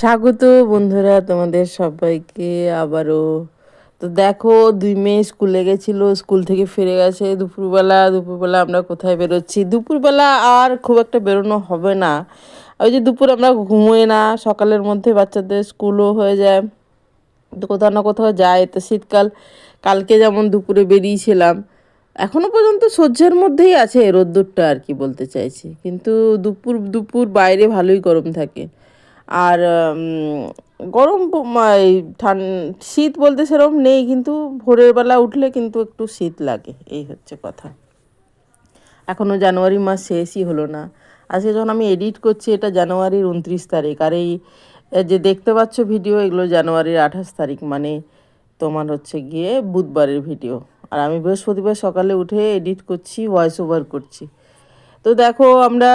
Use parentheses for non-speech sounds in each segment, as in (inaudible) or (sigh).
স্বাগত বন্ধুরা তোমাদের সবাইকে আবারও। তো দেখো, দুই মেয়ে স্কুলে গেছিল, স্কুল থেকে ফিরে গেছে দুপুরবেলা। দুপুরবেলা আমরা কোথায় বেরোচ্ছি? দুপুরবেলা আর খুব একটা বেরোনো হবে না। ওই যে দুপুর আমরা ঘুমোই না, সকালের মধ্যে বাচ্চাদের স্কুলও হয়ে যায়। তো কোথাও না কোথাও যায়। তো শীতকাল, কালকে যেমন দুপুরে বেরিয়েছিলাম, এখনও পর্যন্ত সহ্যের মধ্যেই আছে রোদ্দুরটা আর কি বলতে চাইছি। কিন্তু দুপুর দুপুর বাইরে ভালোই গরম থাকে। আর গরম শীত বলতে সেরকম নেই, কিন্তু ভোরের বেলা উঠলে কিন্তু একটু শীত লাগে, এই হচ্ছে কথা। এখনও জানুয়ারি মাস শেষই হলো না। আজকে যখন আমি এডিট করছি, এটা জানুয়ারির উনত্রিশ তারিখ। আর এই যে দেখতে পাচ্ছ ভিডিও, এগুলো জানুয়ারির আঠাশ তারিখ মানে তোমার হচ্ছে গিয়ে বুধবারের ভিডিও। আর আমি বৃহস্পতিবার সকালে উঠে এডিট করছি, ভয়েস ওভার করছি। তো দেখো আমরা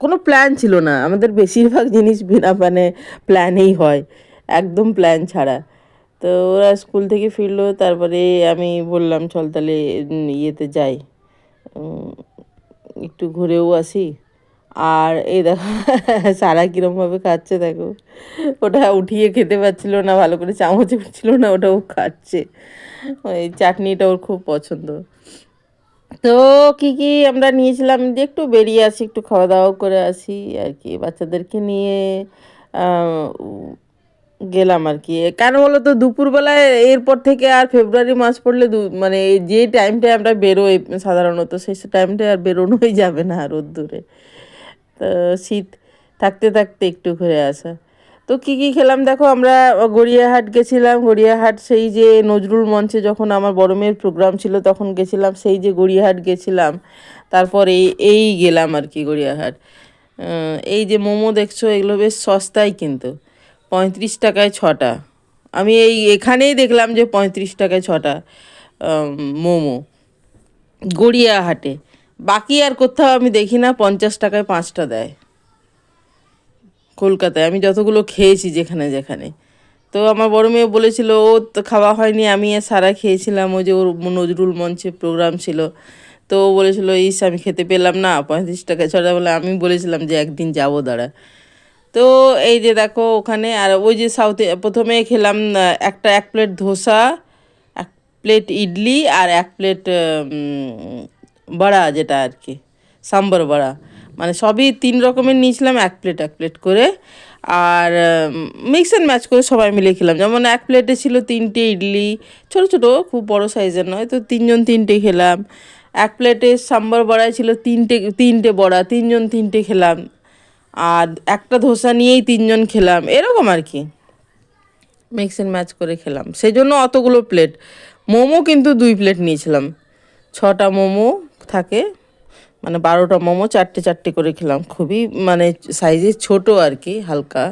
কোনো প্ল্যান ছিল না। আমাদের বেশিরভাগ জিনিস বিনা মানে প্ল্যানেই হয়, একদম প্ল্যান ছাড়া। তো ওরা স্কুল থেকে ফিরলো, তারপরে আমি বললাম, চল তাহলে ইয়েতে যাই। একটু ঘুরেও আসি। আর এই দেখো, (laughs) সারা কীরমভাবে খাচ্ছে দেখো। ওটা উঠিয়ে খেতে পারছিল না, ভালো করে চামচ উঠছিল না, ওটাও খাচ্ছে। ওই চাটনিটা ওর খুব পছন্দ। তো কি কি আমরা নিয়েছিলাম? যে একটু বেরিয়ে আসি, একটু খাওয়া দাওয়া করে আসি আর কি, বাচ্চাদেরকে নিয়ে গেলাম আর কি। কেন বলো তো দুপুরবেলায় এরপর থেকে আর ফেব্রুয়ারি মাস পড়লে মানে যে টাইমটায় আমরা বেরোই সাধারণত, সেই টাইমটায় আর বেরোনোই যাবে না রোদ্দুরে। তো শীত, থাকতে থাকতে একটু ঘুরে আসা। তো কি কি খেলাম? দেখো, আমরা গড়িয়াহাট গেছিলাম। গড়িয়াহাট সেই যে নজরুল মঞ্চে যখন আমার বড় মেয়ের প্রোগ্রাম ছিল, তখন গেছিলাম। সেই যে গড়িয়াহাট গেছিলাম, তারপর এই এই গেলাম আর কি গড়িয়াহাট। এই যে মোমো দেখছ, এগুলো বেশ সস্তায় কিন্তু। পঁয়ত্রিশ টাকায় ছটা। আমি এই, এখানেই দেখলাম যে পঁয়ত্রিশ টাকায় ছটা মোমো। গড়িয়াহাটে। বাকি আর কোথাও আমি দেখি না, পঞ্চাশ টাকায় পাঁচটা দেয়। কলকাতায়। আমি যতগুলো খেয়েছি যেখানে যেখানে। তো আমার বড় মেয়ে বলেছিল, ও তো খাওয়া হয়নি, আমি সারা খেয়েছিলাম। ওই যে ওর নজরুল মঞ্চে প্রোগ্রাম ছিল। তো ও বলেছিল, ইস, আমি খেতে পেলাম না, পঁয়ত্রিশ টাকা ছড়া। বলে আমি বলেছিলাম যে, একদিন যাব, দাঁড়া। তো এই যে দেখো ওখানে, আর ওই যে সাউথে প্রথমে খেলাম একটা এক প্লেট ধোসা, এক প্লেট ইডলি, আর এক প্লেট বড়া যেটা আর কি, সাম্বার বড়া। মানে সবই তিন রকমের নিয়েছিলাম, এক প্লেট এক প্লেট করে। আর মিক্স অ্যান্ড ম্যাচ করে সবাই মিলে খেলাম। যেমন এক প্লেটে ছিল তিনটে ইডলি, ছোট ছোট, খুব বড় সাইজের নয়, তো তিনজন তিনটে খেলাম। এক প্লেটে সাম্বার বড়ায় ছিল তিনটে তিনটে বড়া, তিনজন তিনটে খেলাম। আর একটা ধোসা নিয়েই তিনজন খেলাম, এরকম আর কি। মিক্স অ্যান্ড ম্যাচ করে খেলাম। সেই জন্য অতগুলো প্লেট মোমো কিন্তু দুই প্লেট নিয়েছিলাম। ছটা মোমো থাকে। মানে বারোটা মোমো চারটে চারটে করে খেলাম। খুবই মানে সাইজে ছোট আর কি, হালকা।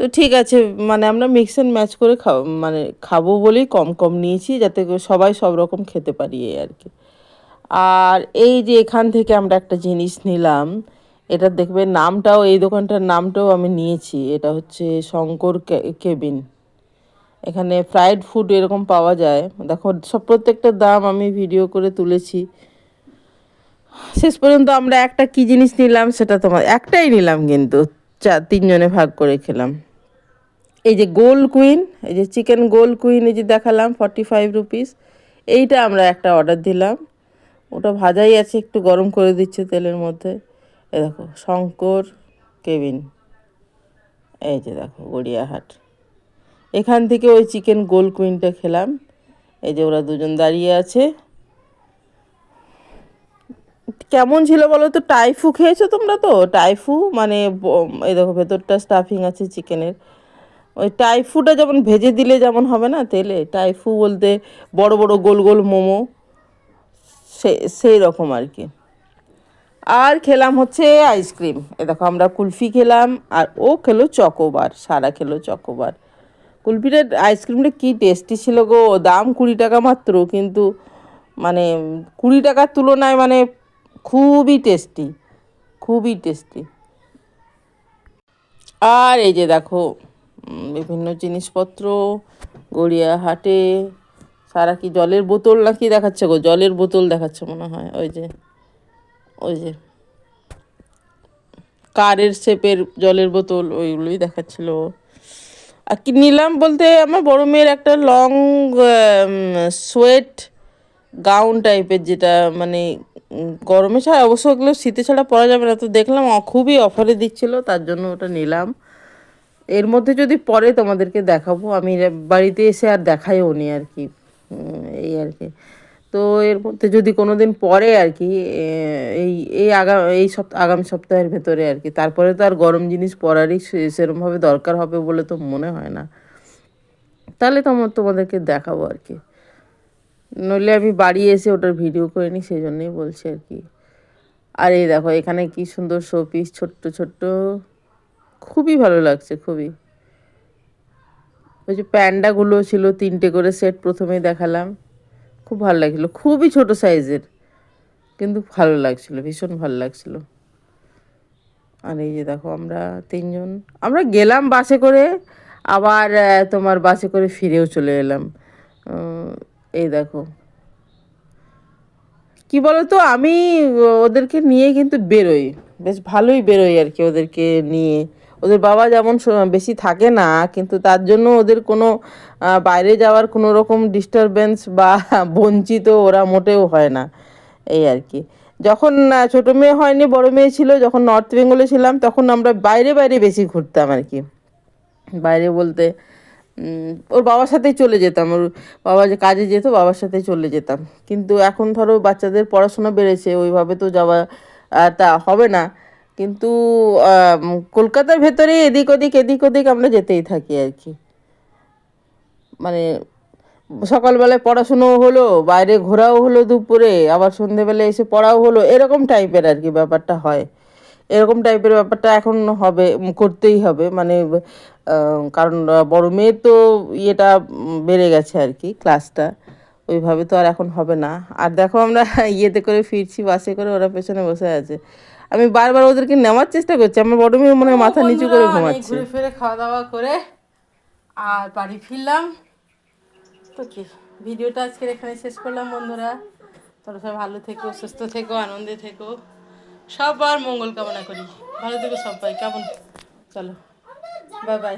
তো ঠিক আছে মানে আমরা মিক্স অ্যান্ড ম্যাচ করে খাও মানে খাব বলেই কম কম নিয়েছি, যাতে সবাই সব রকম খেতে পারি আর কি। আর এই যে এখান থেকে আমরা একটা জিনিস নিলাম, এটা দেখবে নামটাও, এই দোকানটার নামটাও আমি নিয়েছি। এটা হচ্ছে শঙ্কর কেবিন। এখানে ফ্রাইড ফুড এরকম পাওয়া যায়। দেখো, সব প্রত্যেকটা দাম আমি ভিডিও করে তুলেছি। শেষ পর্যন্ত আমরা একটা কি জিনিস নিলাম সেটা তোমার, একটাই নিলাম কিন্তু। চার তিনজনে ভাগ করে খেলাম। এই যে গোল কুইন, এই যে চিকেন গোল কুইন, এই যে দেখালাম ফর্টি ফাইভ রুপিস এইটা আমরা একটা অর্ডার দিলাম। ওটা ভাজাই আছে, একটু গরম করে দিচ্ছে তেলের মধ্যে। এ দেখো, শঙ্কর কেবিন এই যে দেখো, গড়িয়াহাট। এখান থেকে ওই চিকেন গোল কুইনটা খেলাম। এই যে ওরা দুজন দাঁড়িয়ে আছে। কেমন ছিল বলো তো? টাইফু খেয়েছো তোমরা তো? টাইফু মানে এই দেখো ভেতরটা স্টাফিং আছে চিকেনের ওই টাইফুটা যেমন ভেজে দিলে যেমন হবে না তেলে? টাইফু বলতে বড় বড় গোল গোল মোমো, সে, সেই রকম আর কি। আর খেলাম হচ্ছে আইসক্রিম এ দেখো আমরা কুলফি খেলাম, আর ও খেলো চকোবার, সারা খেলো চকোবার। কুলফিটার আইসক্রিমটা কি টেস্টি ছিল গো? দাম কুড়ি টাকা মাত্র, কিন্তু মানে কুড়ি টাকার তুলনায় মানে খুবই টেস্টি খুবই টেস্টি। আর এই যে দেখো বিভিন্ন জিনিসপত্র, গড়িয়াহাটে, সারা কি জলের বোতল নাকি দেখাচ্ছে গো? জলের বোতল দেখাচ্ছে মনে হয়, ওই যে ওই যে। কারের শেপের জলের বোতল, ওইগুলোই দেখাচ্ছিল। আর কি নিলাম বলতে, আমার বড় মেয়ের একটা লং সোয়েট গাউন টাইপের যেটা মানে গরমে ছাড়া অবশ্য ওগুলো শীতে ছাড়া পরা যাবে না। তো দেখলাম খুবই অফারে দিচ্ছিল, তার জন্য ওটা নিলাম। এর মধ্যে যদি পরে তোমাদেরকে দেখাবো, আমি বাড়িতে এসে আর দেখাইও নি আর কি। এই আর কি। তো এর মধ্যে যদি কোনো দিন পরে আর কি এই এই আগা, এই সপ্তাহ আগামী সপ্তাহের ভেতরে আর কি। তারপরে তো আর গরম জিনিস পরারই সেরমভাবে দরকার হবে বলে তো মনে হয় না। তাহলে তোমার তোমাদেরকে দেখাবো আর কি। নইলে আমি বাড়ি এসে ওটার ভিডিও করে নিই সেই জন্যই বলছি আর কি। আর এই দেখো, এখানে কি সুন্দর শো পিস ছোট্ট ছোট্ট। খুবই ভালো লাগছে, খুবই। ওই যে প্যান্ডাগুলো ছিল, তিনটে করে সেট প্রথমেই দেখালাম। খুব ভালো লাগছিল, খুবই ছোট সাইজের কিন্তু ভালো লাগছিল, ভীষণ ভালো লাগছিল। আর এই যে দেখো, আমরা তিনজন, আমরা গেলাম বাসে করে, আবার তোমার বাসে করে ফিরেও চলে এলাম। এই দেখো। কি বলতো? আমি ওদেরকে নিয়ে কিন্তু বেরোই। বেশ ভালোই বেরোই আর কি ওদেরকে নিয়ে। ওদের বাবা যেমন বেশি থাকে না, কিন্তু তার জন্য ওদের কোনো বাইরে যাওয়ার কোনো রকম ডিস্টারবেন্স বা (laughs) বঞ্চিত ওরা মোটেও হয় না। এই আর কি। যখন ছোট মেয়ে হয়নি, বড় মেয়ে ছিল, যখন নর্থ বেঙ্গলে ছিলাম, তখন আমরা বাইরে বাইরে বেশি ঘুরতাম আর কি। বাইরে বলতে ওর বাবার সাথেই চলে যেতাম। ওর বাবা যে কাজে যেত, বাবার সাথে চলে যেতাম। কিন্তু এখন ধরো বাচ্চাদের পড়াশোনা বেড়েছে, ওইভাবে তো যাওয়া তা হবে না। কিন্তু কলকাতার ভেতরে এদিক ওদিক এদিক ওদিক আমরা যেতেই থাকি আর কি। মানে সকালবেলায় পড়াশুনোও হলো, বাইরে ঘোরাও হলো দুপুরে, আবার সন্ধেবেলায় এসে পড়াও হলো, এরকম টাইপের আর কি ব্যাপারটা হয়। এরকম টাইপের ব্যাপারটা এখন হবে করতেই হবে। মানে কারণ বড় মেয়ের তো ইয়েটা বেড়ে গেছে আর কি ক্লাসটা ওইভাবে তো আর এখন হবে না। আর দেখো আমরা (laughs) ইয়েতে করে ফিরছি বাসে করে ওরা পেছনে বসে আছে। আমি বারবার ওদেরকে নেওয়ার চেষ্টা করছি আমার বড় মেয়ে মনে মাথা নিচু করে ঘুমাচ্ছে। ঘুরে ফিরে খাওয়া দাওয়া করে আর বাড়ি ফিরলাম। তো কি ভিডিওটা আজকের এখানে শেষ করলাম বন্ধুরা। তোমরা সবাই ভালো থেকো সুস্থ থেকো আনন্দে থেকো। সবার মঙ্গল কামনা করি। ভালো থেকো সবাই কেমন? চলো বাই বাই